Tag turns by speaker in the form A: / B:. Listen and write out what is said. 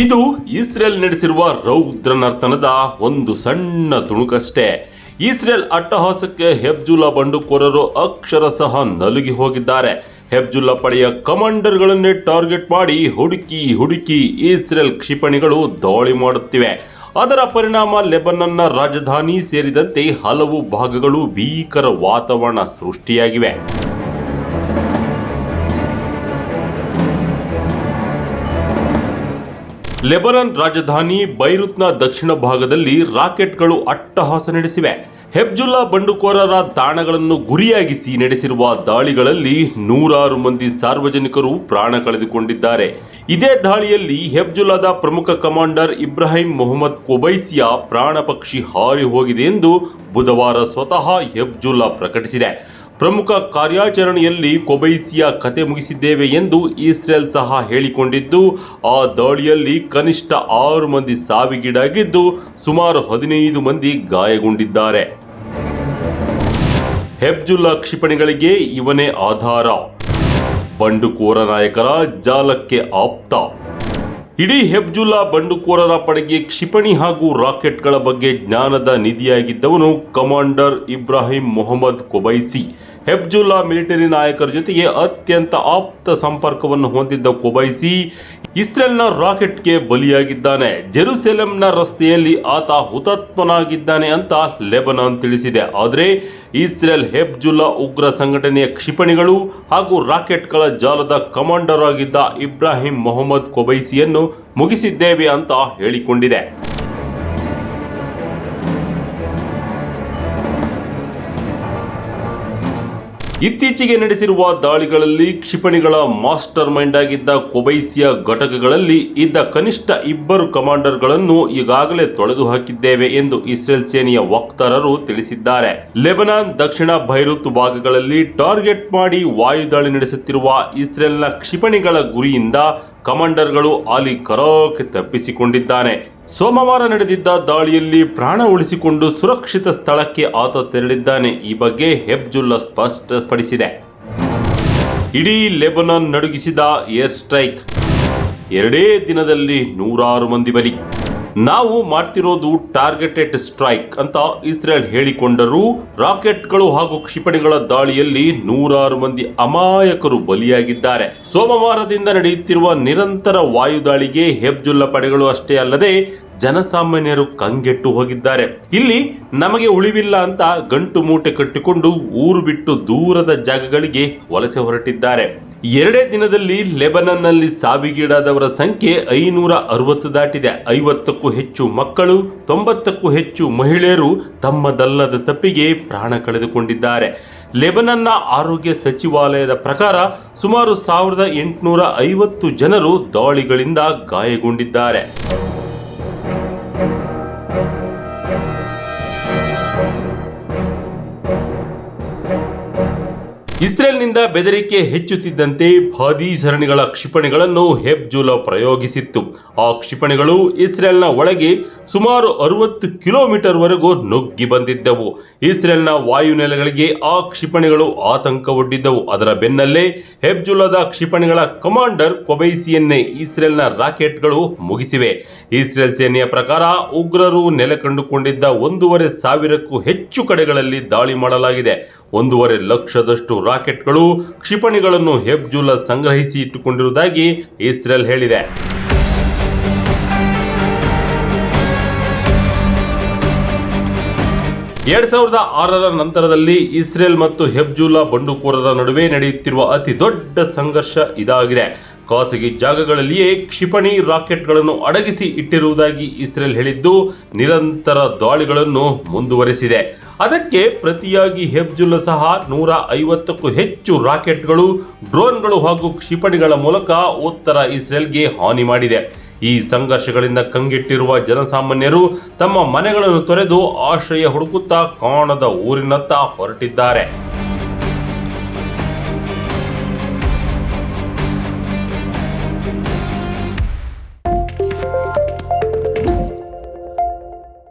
A: ಇದು ಇಸ್ರೇಲ್ ನಡೆಸಿರುವ ರೌದ್ರನರ್ತನದ ಒಂದು ಸಣ್ಣ ತುಣುಕಷ್ಟೇ. ಇಸ್ರೇಲ್ ಅಟ್ಟಹಾಸಕ್ಕೆ ಹೆಬ್ಜುಲ್ಲಾ ಬಂಡುಕೋರರು ಅಕ್ಷರಶಃ ನಲುಗಿ ಹೋಗಿದ್ದಾರೆ. ಹೆಬ್ಜುಲ್ಲಾ ಪಡೆಯ ಕಮಾಂಡರ್ಗಳನ್ನೇ ಟಾರ್ಗೆಟ್ ಮಾಡಿ ಹುಡುಕಿ ಹುಡುಕಿ ಇಸ್ರೇಲ್ ಕ್ಷಿಪಣಿಗಳು ದಾಳಿ ಮಾಡುತ್ತಿವೆ. ಅದರ ಪರಿಣಾಮ ಲೆಬನನ್ನ ರಾಜಧಾನಿ ಸೇರಿದಂತೆ ಹಲವು ಭಾಗಗಳು ಭೀಕರ ವಾತಾವರಣ ಸೃಷ್ಟಿಯಾಗಿವೆ. ಲೆಬನಾನ್ ರಾಜಧಾನಿ ಬೈರುತ್ನ ದಕ್ಷಿಣ ಭಾಗದಲ್ಲಿ ರಾಕೆಟ್ಗಳು ಅಟ್ಟಹಾಸ ನಡೆಸಿವೆ. ಹೆಬ್ಜುಲ್ಲಾ ಬಂಡುಕೋರರ ತಾಣಗಳನ್ನು ಗುರಿಯಾಗಿಸಿ ನಡೆಸಿರುವ ದಾಳಿಗಳಲ್ಲಿ ನೂರಾರು ಮಂದಿ ಸಾರ್ವಜನಿಕರು ಪ್ರಾಣ ಕಳೆದುಕೊಂಡಿದ್ದಾರೆ. ಇದೇ ದಾಳಿಯಲ್ಲಿ ಹೆಬ್ಜುಲ್ಲಾದ ಪ್ರಮುಖ ಕಮಾಂಡರ್ ಇಬ್ರಾಹಿಂ ಮೊಹಮ್ಮದ್ ಕೊಬೈಸಿಯಾ ಪ್ರಾಣ ಪಕ್ಷಿ ಹಾರಿ ಹೋಗಿದೆ ಎಂದು ಬುಧವಾರ ಸ್ವತಃ ಹೆಬ್ಜುಲ್ಲಾ ಪ್ರಕಟಿಸಿದೆ. ಪ್ರಮುಖ ಕಾರ್ಯಾಚರಣೆಯಲ್ಲಿ ಕೊಬೈಸಿಯ ಕತೆ ಮುಗಿಸಿದ್ದೇವೆ ಎಂದು ಇಸ್ರೇಲ್ ಸಹ ಹೇಳಿಕೊಂಡಿದ್ದು, ಆ ದಾಳಿಯಲ್ಲಿ ಕನಿಷ್ಠ ಆರು ಮಂದಿ ಸಾವಿಗೀಡಾಗಿದ್ದು, ಸುಮಾರು ಹದಿನೈದು ಮಂದಿ ಗಾಯಗೊಂಡಿದ್ದಾರೆ. ಹೆಬ್ಜುಲ್ಲಾ ಕ್ಷಿಪಣಿಗಳಿಗೆ ಇವನೇ ಆಧಾರ. ಬಂಡುಕೋರ ನಾಯಕರ ಜಾಲಕ್ಕೆ ಆಪ್ತ. ಇಡೀ ಹೆಬ್ಜುಲ್ಲಾ ಬಂಡುಕೋರರ ಪಡೆಗೆ ಕ್ಷಿಪಣಿ ಹಾಗೂ ರಾಕೆಟ್ಗಳ ಬಗ್ಗೆ ಜ್ಞಾನದ ನಿಧಿಯಾಗಿದ್ದವನು ಕಮಾಂಡರ್ ಇಬ್ರಾಹಿಂ ಮೊಹಮ್ಮದ್ ಕೊಬೈಸಿ. ಹೆಬ್ಜುಲ್ಲಾ ಮಿಲಿಟರಿ ನಾಯಕರ ಜೊತೆಗೆ ಅತ್ಯಂತ ಆಪ್ತ ಸಂಪರ್ಕವನ್ನು ಹೊಂದಿದ್ದ ಕೊಬೈಸಿ ಇಸ್ರೇಲ್ನ ರಾಕೆಟ್ಗೆ ಬಲಿಯಾಗಿದ್ದಾನೆ. ಜೆರುಸೆಲೆಂನ ರಸ್ತೆಯಲ್ಲಿ ಆತ ಹುತಾತ್ಮನಾಗಿದ್ದಾನೆ ಅಂತ ಲೆಬನಾನ್ ತಿಳಿಸಿದೆ. ಆದರೆ ಇಸ್ರೇಲ್ ಹೆಬ್ಜುಲ್ಲಾ ಉಗ್ರ ಸಂಘಟನೆಯ ಕ್ಷಿಪಣಿಗಳು ಹಾಗೂ ರಾಕೆಟ್ಗಳ ಜಾಲದ ಕಮಾಂಡರ್ ಆಗಿದ್ದ ಇಬ್ರಾಹಿಂ ಮೊಹಮ್ಮದ್ ಕೊಬೈಸಿಯನ್ನು ಮುಗಿಸಿದ್ದೇವೆ ಅಂತ ಹೇಳಿಕೊಂಡಿದೆ. ಇತ್ತೀಚೆಗೆ ನಡೆಸಿರುವ ದಾಳಿಗಳಲ್ಲಿ ಕ್ಷಿಪಣಿಗಳ ಮಾಸ್ಟರ್ ಮೈಂಡ್ ಆಗಿದ್ದ ಕೊಬೈಸಿಯ ಘಟಕಗಳಲ್ಲಿ ಇದ್ದ ಕನಿಷ್ಠ ಇಬ್ಬರು ಕಮಾಂಡರ್ಗಳನ್ನು ಈಗಾಗಲೇ ತೊಳೆದು ಹಾಕಿದ್ದೇವೆ ಎಂದು ಇಸ್ರೇಲ್ ಸೇನೆಯ ವಕ್ತಾರರು ತಿಳಿಸಿದ್ದಾರೆ. ಲೆಬನಾನ್, ದಕ್ಷಿಣ ಭೈರುತ್ ಭಾಗಗಳಲ್ಲಿ ಟಾರ್ಗೆಟ್ ಮಾಡಿ ವಾಯುದಾಳಿ ನಡೆಸುತ್ತಿರುವ ಇಸ್ರೇಲ್ನ ಕ್ಷಿಪಣಿಗಳ ಗುರಿಯಿಂದ ಕಮಾಂಡರ್ಗಳು ಆಲಿ ಕರಾಕ್ ತಪ್ಪಿಸಿಕೊಂಡಿದ್ದಾನೆ. ಸೋಮವಾರ ನಡೆದಿದ್ದ ದಾಳಿಯಲ್ಲಿ ಪ್ರಾಣ ಉಳಿಸಿಕೊಂಡು ಸುರಕ್ಷಿತ ಸ್ಥಳಕ್ಕೆ ಆತ ತೆರಳಿದ್ದಾನೆ. ಈ ಬಗ್ಗೆ ಹೆಬ್ಜುಲ್ಲಾ ಸ್ಪಷ್ಟಪಡಿಸಿದೆ. ಇಡೀ ಲೆಬನಾನ್ ನಡುಗಿಸಿದ ಏರ್ ಸ್ಟ್ರೈಕ್. ಎರಡೇ ದಿನದಲ್ಲಿ ನೂರಾರು ಮಂದಿ ಬಲಿ. ನಾವು ಮಾಡ್ತಿರೋದು ಟಾರ್ಗೆಟೆಡ್ ಸ್ಟ್ರೈಕ್ ಅಂತ ಇಸ್ರೇಲ್ ಹೇಳಿಕೊಂಡರೂ ರಾಕೆಟ್ಗಳು ಹಾಗೂ ಕ್ಷಿಪಣಿಗಳ ದಾಳಿಯಲ್ಲಿ ನೂರಾರು ಮಂದಿ ಅಮಾಯಕರು ಬಲಿಯಾಗಿದ್ದಾರೆ. ಸೋಮವಾರದಿಂದ ನಡೆಯುತ್ತಿರುವ ನಿರಂತರ ವಾಯುದಾಳಿಗೆ ಹೆಬ್ಜುಲ್ಲಾ ಪಡೆಗಳು ಅಷ್ಟೇ ಅಲ್ಲದೆ ಜನಸಾಮಾನ್ಯರು ಕಂಗೆಟ್ಟು ಹೋಗಿದ್ದಾರೆ. ಇಲ್ಲಿ ನಮಗೆ ಉಳಿವಿಲ್ಲ ಅಂತ ಗಂಟು ಮೂಟೆ ಕಟ್ಟಿಕೊಂಡು ಊರು ಬಿಟ್ಟು ದೂರದ ಜಾಗಗಳಿಗೆ ವಲಸೆ ಹೊರಟಿದ್ದಾರೆ. ಎರಡೇ ದಿನದಲ್ಲಿ ಲೆಬನನ್ನಲ್ಲಿ ಸಾವಿಗೀಡಾದವರ ಸಂಖ್ಯೆ ಐನೂರ ಅರವತ್ತು ದಾಟಿದೆ. ಐವತ್ತಕ್ಕೂ ಹೆಚ್ಚು ಮಕ್ಕಳು, ತೊಂಬತ್ತಕ್ಕೂ ಹೆಚ್ಚು ಮಹಿಳೆಯರು ತಮ್ಮದಲ್ಲದ ತಪ್ಪಿಗೆ ಪ್ರಾಣ ಕಳೆದುಕೊಂಡಿದ್ದಾರೆ. ಲೆಬನನ್ನ ಆರೋಗ್ಯ ಸಚಿವಾಲಯದ ಪ್ರಕಾರ ಸುಮಾರು ಸಾವಿರದ ಎಂಟುನೂರ ಐವತ್ತು ಜನರು ದಾಳಿಗಳಿಂದ ಗಾಯಗೊಂಡಿದ್ದಾರೆ. ಇಸ್ರೇಲ್ನಿಂದ ಬೆದರಿಕೆ ಹೆಚ್ಚುತ್ತಿದ್ದಂತೆ ಭಾದಿ ಸರಣಿಗಳ ಕ್ಷಿಪಣಿಗಳನ್ನು ಹೆಬ್ಜುಲಾ ಪ್ರಯೋಗಿಸಿತ್ತು. ಆ ಕ್ಷಿಪಣಿಗಳು ಇಸ್ರೇಲ್ನ ಒಳಗೆ ಸುಮಾರು ಅರವತ್ತು ಕಿಲೋಮೀಟರ್ ವರೆಗೂ ನುಗ್ಗಿ ಬಂದಿದ್ದವು. ಇಸ್ರೇಲ್ನ ವಾಯುನೆಲೆಗಳಿಗೆ ಆ ಕ್ಷಿಪಣಿಗಳು ಆತಂಕವೊಡ್ಡಿದ್ದವು. ಅದರ ಬೆನ್ನಲ್ಲೇ ಹೆಬ್ಜುಲಾದ ಕ್ಷಿಪಣಿಗಳ ಕಮಾಂಡರ್ ಕೊಬೈಸಿಯನ್ನೇ ಇಸ್ರೇಲ್ನ ರಾಕೆಟ್ಗಳು ಮುಗಿಸಿವೆ. ಇಸ್ರೇಲ್ ಸೇನೆಯ ಪ್ರಕಾರ ಉಗ್ರರು ನೆಲೆ ಕಂಡುಕೊಂಡಿದ್ದ ಒಂದೂವರೆ ಸಾವಿರಕ್ಕೂ ಹೆಚ್ಚು ಕಡೆಗಳಲ್ಲಿ ದಾಳಿ ಮಾಡಲಾಗಿದೆ. ಒಂದೂವರೆ ಲಕ್ಷದಷ್ಟು ರಾಕೆಟ್ಗಳು ಕ್ಷಿಪಣಿಗಳನ್ನು ಹೆಬ್ಜುಲ ಸಂಗ್ರಹಿಸಿ ಇಟ್ಟುಕೊಂಡಿರುವುದಾಗಿ ಇಸ್ರೇಲ್ ಹೇಳಿದೆ. ಎರಡ್ ಸಾವಿರದ ಆರರ ನಂತರದಲ್ಲಿ ಇಸ್ರೇಲ್ ಮತ್ತು ಹೆಬ್ಜುಲಾ ಬಂಡುಕೋರರ ನಡುವೆ ನಡೆಯುತ್ತಿರುವ ಅತಿ ದೊಡ್ಡ ಸಂಘರ್ಷ ಇದಾಗಿದೆ. ಖಾಸಗಿ ಜಾಗಗಳಲ್ಲಿಯೇ ಕ್ಷಿಪಣಿ ರಾಕೆಟ್ಗಳನ್ನು ಅಡಗಿಸಿ ಇಟ್ಟಿರುವುದಾಗಿ ಇಸ್ರೇಲ್ ಹೇಳಿದ್ದು, ನಿರಂತರ ದಾಳಿಗಳನ್ನು ಮುಂದುವರೆಸಿದೆ. ಅದಕ್ಕೆ ಪ್ರತಿಯಾಗಿ ಹೆಬ್ಜುಲ್ ಸಹ ನೂರ ಐವತ್ತಕ್ಕೂ ಹೆಚ್ಚು ರಾಕೆಟ್ಗಳು, ಡ್ರೋನ್ಗಳು ಹಾಗೂ ಕ್ಷಿಪಣಿಗಳ ಮೂಲಕ ಉತ್ತರ ಇಸ್ರೇಲ್ಗೆ ಹಾನಿ ಮಾಡಿದೆ. ಈ ಸಂಘರ್ಷಗಳಿಂದ ಕಂಗೆಟ್ಟಿರುವ ಜನಸಾಮಾನ್ಯರು ತಮ್ಮ ಮನೆಗಳನ್ನು ತೊರೆದು ಆಶ್ರಯ ಹುಡುಕುತ್ತಾ ಕಾಣದ ಊರಿನತ್ತ ಹೊರಟಿದ್ದಾರೆ.